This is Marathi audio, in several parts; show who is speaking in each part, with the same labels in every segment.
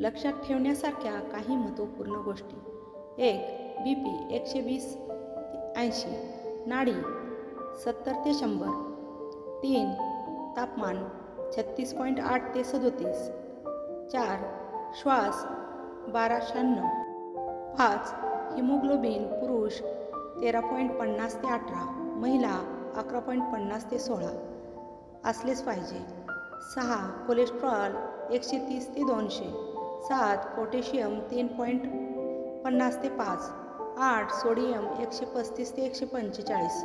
Speaker 1: लक्षात ठेवण्यासारख्या काही महत्त्वपूर्ण गोष्टी. एक बी पी एकशे वीस ऐंशी नाडी सत्तर ते शंभर. तीन तापमान छत्तीस पॉईंट आठ ते सदोतीस. चार श्वास बारा शहाण्णव पाच हिमोग्लोबिन पुरुष तेरा पॉईंट पन्नास ते अठरा महिला अकरा पॉईंट पन्नास ते सोळा. असलेच पाहिजे. सहा कोलेस्ट्रॉल एकशे तीस ते दोनशे. सात पोटॅशियम तीन पॉईंट पन्नास ते पाच आठ सोडियम एकशे पस्तीस ते एकशे पंचेचाळीस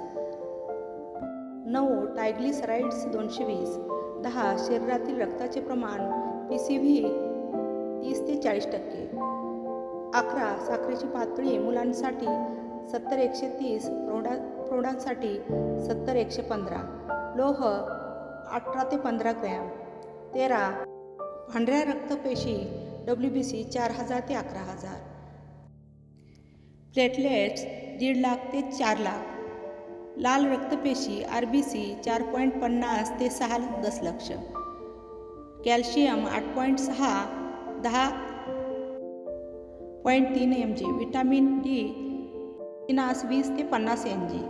Speaker 1: नऊ टायग्लिसराईड्स दोनशे वीस दहा शरीरातील रक्ताचे प्रमाण पी सी व्ही तीस ते चाळीस टक्के अकरा साखरेची पातळी मुलांसाठी सत्तर एकशे तीस प्रौढा प्रौढांसाठी सत्तर एकशे पंधरा लोह अठरा ते पंधरा ग्रॅम तेरा पांढऱ्या रक्तपेशी डब्ल्यू बी सी चार हजार ते अकरा हजार प्लेटलेट्स दीड लाख ते चार लाख लाल रक्तपेशी आर बी सी चार पॉईंट पन्नास ते सहा दशलक्ष. कॅल्शियम आठ पॉईंट सहा दहा पॉईंट तीन एम जी विटॅमिन डी तिनास वीस ते पन्नास एम जी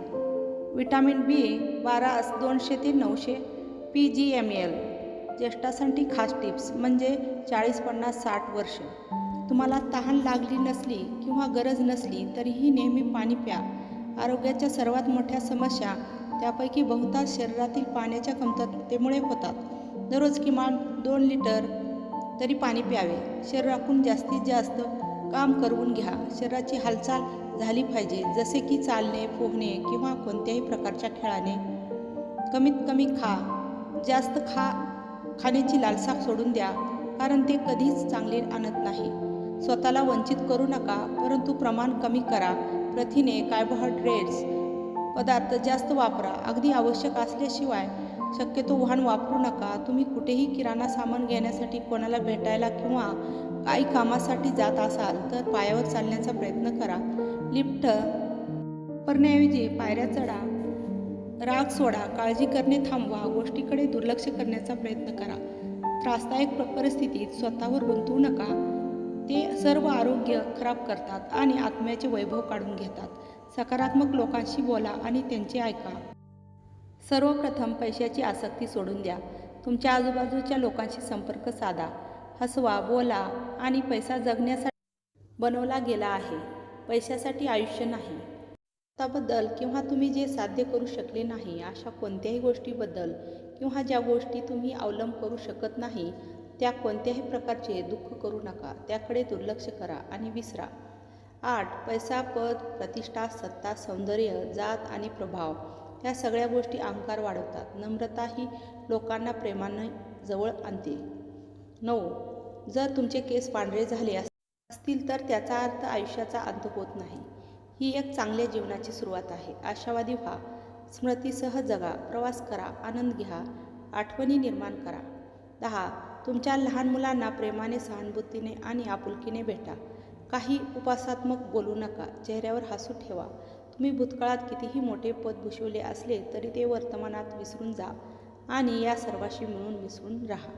Speaker 1: विटॅमिन बी बारास दोनशे ते नऊशे पी जी एम एल ज्येष्ठासाठी खास टिप्स म्हणजे चाळीस पन्नास साठ वर्ष. तुम्हाला तहान लागली नसली किंवा गरज नसली तरीही नेहमी पाणी प्या. आरोग्याच्या सर्वात मोठ्या समस्या त्यापैकी बहुतांश शरीरातील पाण्याच्या कमतरतेमुळे होतात. दररोज किमान दोन लिटर तरी पाणी प्यावे. शरीरातून जास्तीत जास्त काम करवून घ्या. शरीराची हालचाल झाली पाहिजे जसे की चालणे पोहणे किंवा कोणत्याही प्रकारच्या खेळाने. कमीत कमी खा. जास्त खा खाण्याची लालसा सोडून द्या कारण ते कधीच चांगले आणत नाही. स्वतःला वंचित करू नका परंतु प्रमाण कमी करा. प्रथिने कार्बोहायड्रेट्स पदार्थ जास्त वापरा अगदी आवश्यक असल्याशिवाय शक्यतो वाहन वापरू नका. तुम्ही कुठेही किराणा सामान घेण्यासाठी कोणाला भेटायला किंवा काही कामासाठी जात असाल तर पायावर चालण्याचा प्रयत्न करा. लिफ्ट करण्याऐवजी पायऱ्या चढा. राग सोडा काळजी करणे थांबवा गोष्टीकडे दुर्लक्ष करण्याचा प्रयत्न करा. त्रासदायक परिस्थितीत स्वतःवर गुंतवू नका. ते सर्व आरोग्य खराब करतात आणि आत्म्याचे वैभव काढून घेतात. सकारात्मक लोकांशी बोला आणि त्यांचे ऐका. सर्वप्रथम पैशाची आसक्ती सोडून द्या. तुमच्या आजूबाजूच्या लोकांशी संपर्क साधा. हसवा बोला आणि पैसा जगण्यासाठी बनवला गेला आहे. पैशासाठी आयुष्य नाही. स्वतःबद्दल किंवा तुम्ही जे साध्य करू शकले नाही अशा कोणत्याही गोष्टीबद्दल किंवा ज्या गोष्टी तुम्ही अवलंब करू शकत नाही त्या कोणत्याही प्रकारचे दुःख करू नका. त्याकडे दुर्लक्ष करा आणि विसरा. आठ पैसा पद प्रतिष्ठा सत्ता सौंदर्य जात आणि प्रभाव या सगळ्या गोष्टी अहंकार वाढवतात. नम्रता ही लोकांना प्रेमाने जवळ आणते. नऊ जर तुमचे केस पांढरे झाले अस- असतील तर त्याचा अर्थ आयुष्याचा अंत होत नाही. ही एक चांगल्या जीवनाची सुरुवात आहे. आशावादी व्हा. स्मृतीसह जगा. प्रवास करा. आनंद घ्या. आठवणी निर्माण करा. दहा. तुमच्या लहान मुलांना प्रेमाने सहानुभूतीने आणि आपुलकीने भेटा. काही उपासात्मक बोलू नका. चेहऱ्यावर हसू ठेवा. तुम्ही भूतकाळात कितीही मोठे पद भूषवले असले तरी ते वर्तमानात विसरून जा आणि या सर्वाशी मिळून मिसळून राहा.